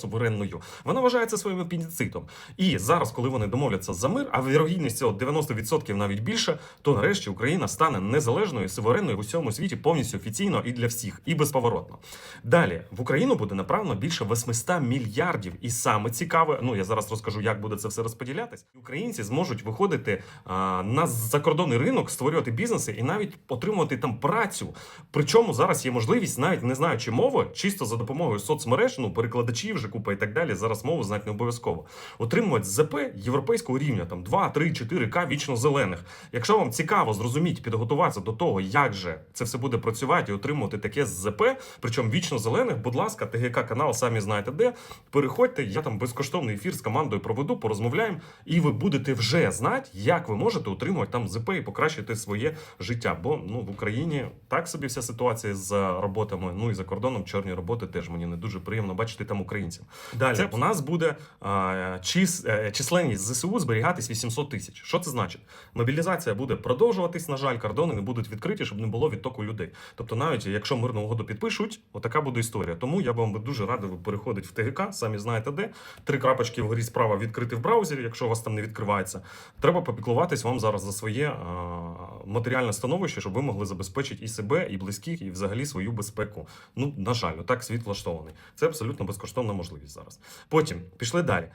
суверенною. Вона вважає це своїм апендицитом. І зараз, коли вони домовляться за мир, а вірогідність цього 90% навіть більше, то нарешті Україна стане незалежною, суверенною в усьому світі повністю офіційно і для всіх, і безповоротно. Далі в Україну буде направлено більше 800 мільярдів. І саме цікаве, ну я зараз розкажу, як буде це все розподілятись. Українці зможуть виходити а, на закордонний ринок, створювати бізнеси і навіть отримувати там працю. Причому зараз є можливість, навіть не знаючи мови, чисто за допомогою соцмереж, ну перекладачів вже купа і так далі. Зараз мову знати не обов'язково. Отримувати ЗП європейського рівня, там 2, 3, 4К вічно зелених. Якщо вам цікаво зрозуміти, підготуватися до того, як же це все буде працювати і отримувати таке ЗП, причому вічно зелених, будь ласка, ТГК канал, самі знаєте де. Переходьте, я там безкоштовний ефір з командою проведу, порозмовляємо, і ви будете вже знати, як ви можете отримувати там ЗП і покращити своє життя. Бо ну в Україні так собі вся ситуація з роботами. Ну і за кордоном чорні роботи теж мені не дуже приємно бачити там українців. Далі це у нас буде а, чис, е, численність ЗСУ зберігатись 800 тисяч. Що це значить? Мобілізація буде продовжуватись. На жаль, кордони не будуть відкриті, щоб не було відтоку людей. Тобто, навіть якщо мирну угоду підпишуть, отака буде історія. Тому я вам би дуже радив переходити в ТГК, самі знаєте де. Три крапочки вгорі справа відкрити в браузері, якщо у вас там не відкривається. Треба попіклуватись вам зараз за своє а, матеріальне становище, щоб ви могли забезпечити і себе, і близьких, і взагалі свою безпеку. Ну, на жаль, так світ влаштований. Це абсолютно безкоштовна можливість зараз. Потім пішли далі.